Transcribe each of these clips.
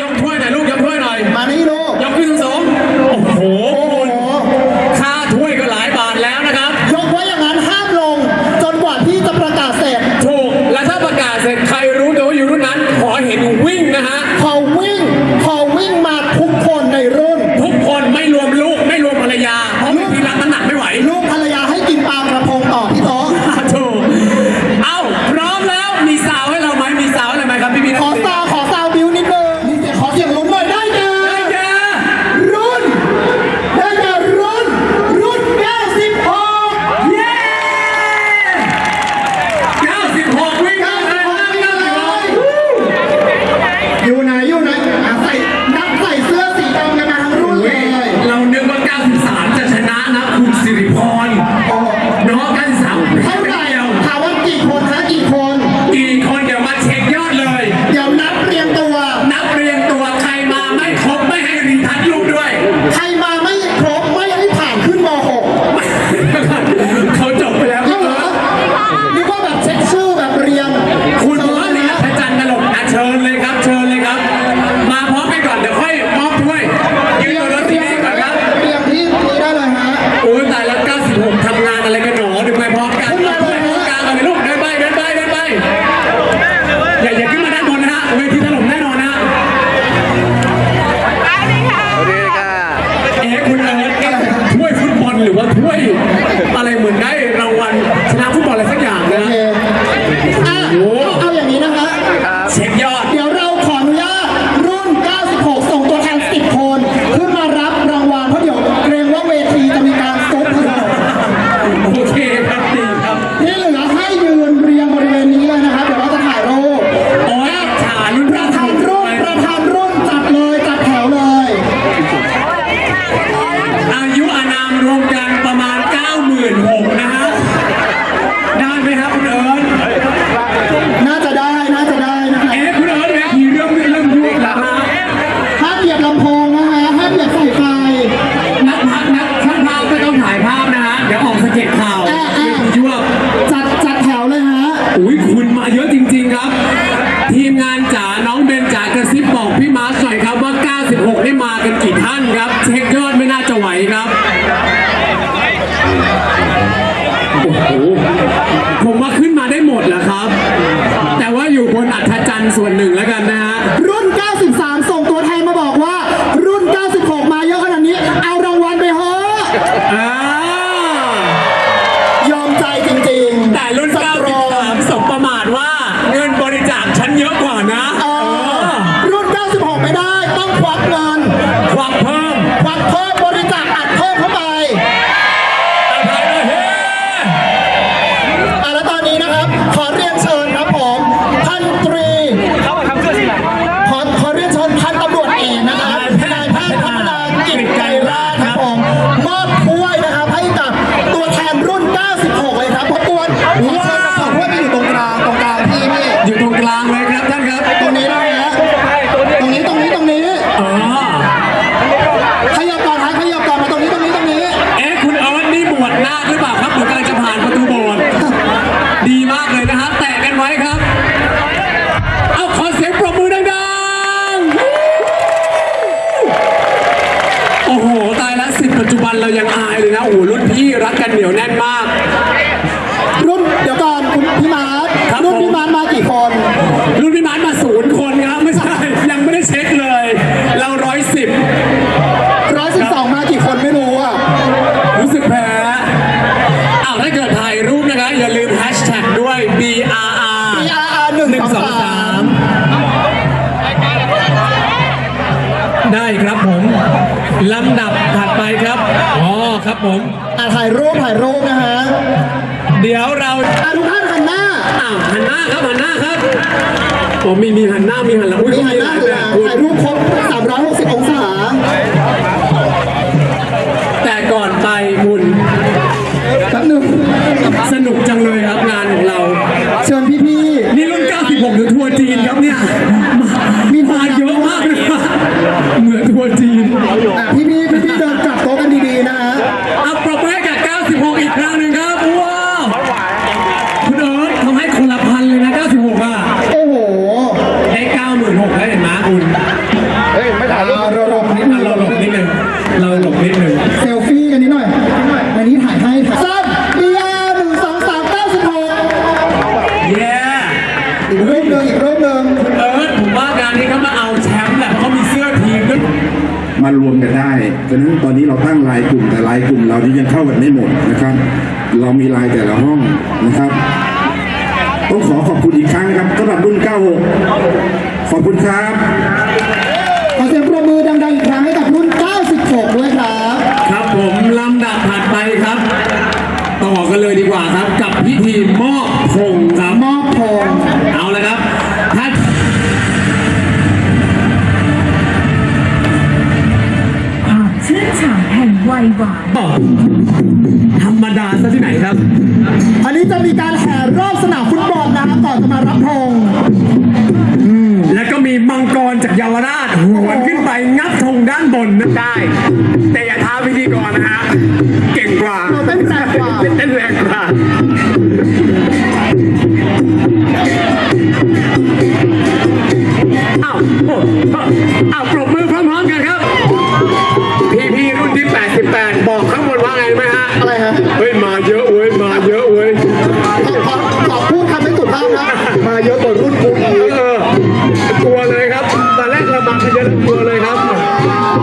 ยกถ้วยหน่อยลูกยกถ้วยหน่อย มานี่ลูก ยกขึ้นสูง โอ้โห ตายแล้วสิปัจจุบันเรายังอายเลยนะ โอ้โหรุ่นพี่รักกันเหนียวแน่นมาก รุ่นเดี๋ยวก่อนคุณพี่มาร์ครับรุ่นพี่มาร์มากี่คน รุ่นพี่มาร์มาศูนย์คนครับ ไม่ใช่ ยังไม่ได้เช็คเลย เราร้อยสิบร้อยสิบสองมากี่คนไม่รู้อะ รู้สึกแพ้อ้าวถ้าเกิดถ่ายรูปนะคะ อย่าลืมแฮชแท็กด้วย BRR BRR หนึ่งสองับผม อะถ่ายรูปถ่ายรูปนะฮะเดี๋ยวเราทุกท่านหันหน้าอ้าวหันหน้าครับหันหน้าครับผมมีมีหันหน้ามีหันหลังมีหันหน้าเลยนถ่ายรูปครบ360 องศา แต่ก่อนไปมุนแป๊บหนึ่งสนุกจังเลยครับงานของเรา เชิญพี่ๆ นี่รุ่น 96 หรือทัวร์จีนครับเนี่ย นหกแล้วเห็นไหมคุณเฮ้ยไม่ถ่ายรูปเราหลบนิดนึงเราหลบนิดนึงเราหลบนิดนึงเซลฟี่กันนิดหน่อยอันนี้ถ่ายให้ถ่ายสั้นเบียร์หนึ่งสองสามเก้าสิบหกเย้อีกรูปหนึ่งอีกรูปหนึ่งเอิร์ผมว่างานนี้เขามาเอาแชมป์แหละเขามีเสื้อทีมด้วยมารวมกันได้ฉะนั้นตอนนี้เราตั้งลายกลุ่มแต่ลายกลุ่มเรานี่ยังเข้ากันไม่หมดนะครับ เรามีลายแต่ละห้องนะครับ ต้องขอขอบคุณอีกครั้งนะครับสำหรับรุ่น 96 ขอบคุณครับ ขอเสียงประมือดังๆอีกครั้งให้กับรุ่น 96 ด้วยครับ ครับผมลำดับถัดไปครับ ต่อกันเลยดีกว่าครับ กับพิธีมอบธงครับมอบธงเอาเลยครับทัานความชื่นฉ่ำแห่งวัยหวาน ธรรมดาซะที่ไหนครับ อันนี้จะมีการแห่รอบสนามฟุตบอลนะครับก่อนจะมารับธง มีมังกรจากยาวราชหัวขึ้นไปงับธงด้านบนนั่นได้ แต่อย่าท้าพิธีกรนะฮะเก่งกว่า เต้นแรงกว่า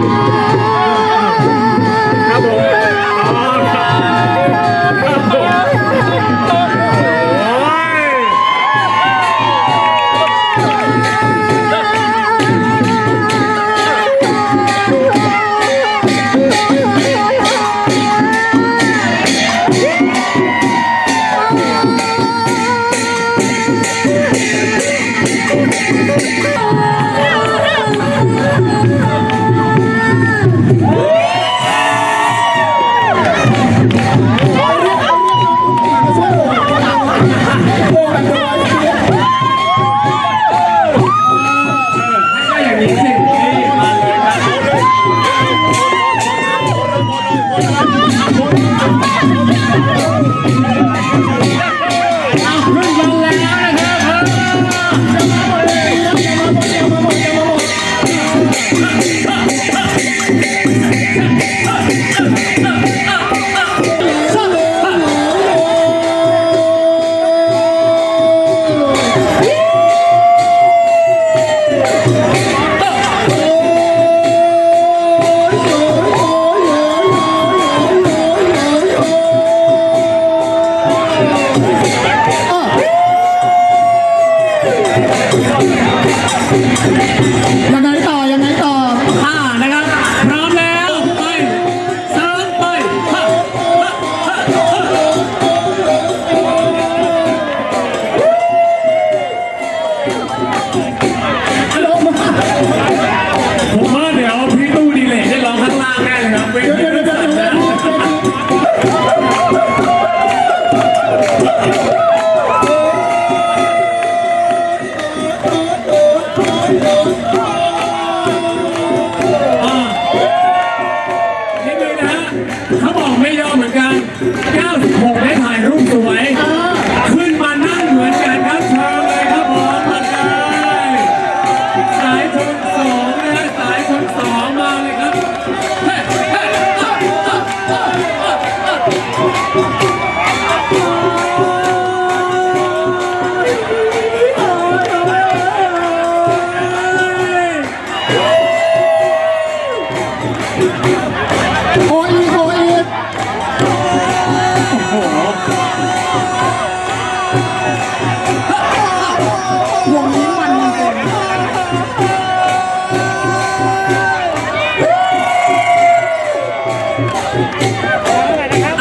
Yeah.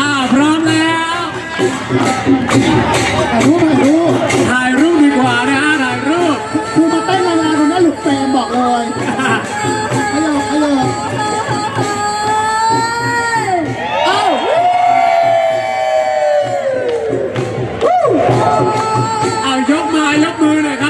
อ่าพร้อมแล้วรู้มาถ่ายรูปดีกว่านะฮะถ่ายรูปรูมาเต้นแรงๆคนนี้หลุดเฟรมบอกเลยยับยยกมายกมือหน่อยครับ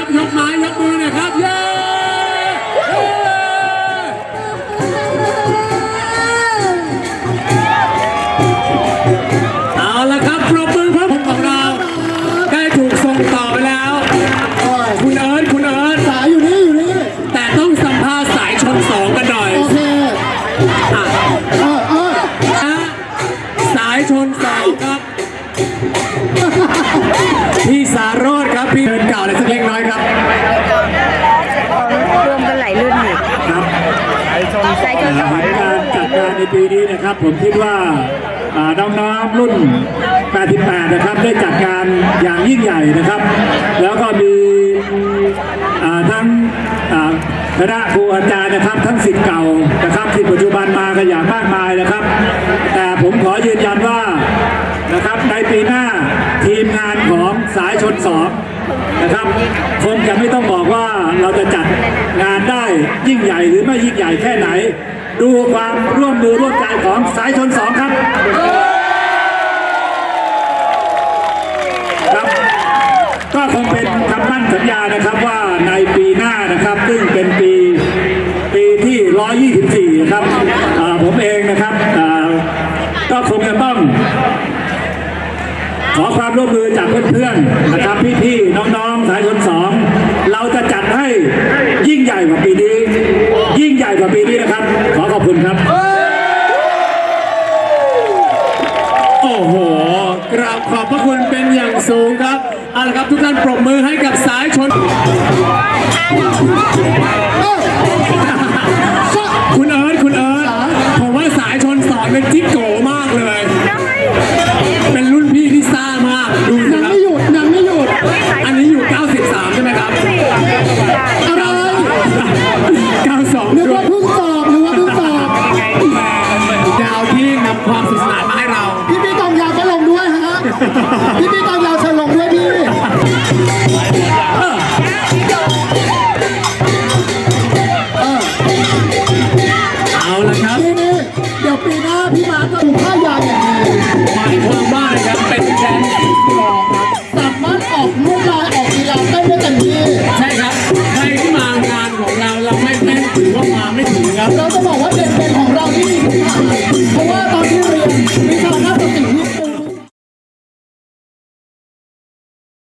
นี้นะครับผมคิดว่าน้องน้ๆรุ่น 88 นะครับ ได้จัดการอย่างยิ่งใหญ่นะครับ แล้วก็มีทั้งคณะครูอาจารย์นะครับ ทั้งสิทธิ์เก่านะครับที่ปัจจุบันมากันอย่างมากมายนะครับ แต่ผมขอยืนยันว่านะครับในปีหน้าทีมงานของสายชนสองนะครับคงจะไม่ต้องบอกว่าเราจะจัดงานได้ยิ่งใหญ่หรือไม่ยิ่งใหญ่แค่ไหน ดูความร่วมมือร่วมใจของสายชนสองครับครับ ก็คงเป็นคำมั่นสัญญานะครับว่าในปีหน้านะครับ ซึ่งเป็นปีปีที่ 124 ครับอ่าผมเองนะครับก็คงจะต้องขอความร่วมมือจากเพื่อนๆนะครับพี่ๆน้องๆสายชนสองเราจะจัดให้ยิ่งใหญ่กว่าปีนี้ กว่าปีนี้นะครับ ขอขอบคุณครับ โอ้โห กราบขอบพระคุณเป็นอย่างสูงครับเอาละครับทุกท่านปรบมือให้กับสายชน คุณเอิร์ธคุณเอิร์ธผมว่าสายชนสอนเป็นจิ๊กโก ดี๋ยวปีหน้าพี่มาร์คจะถูก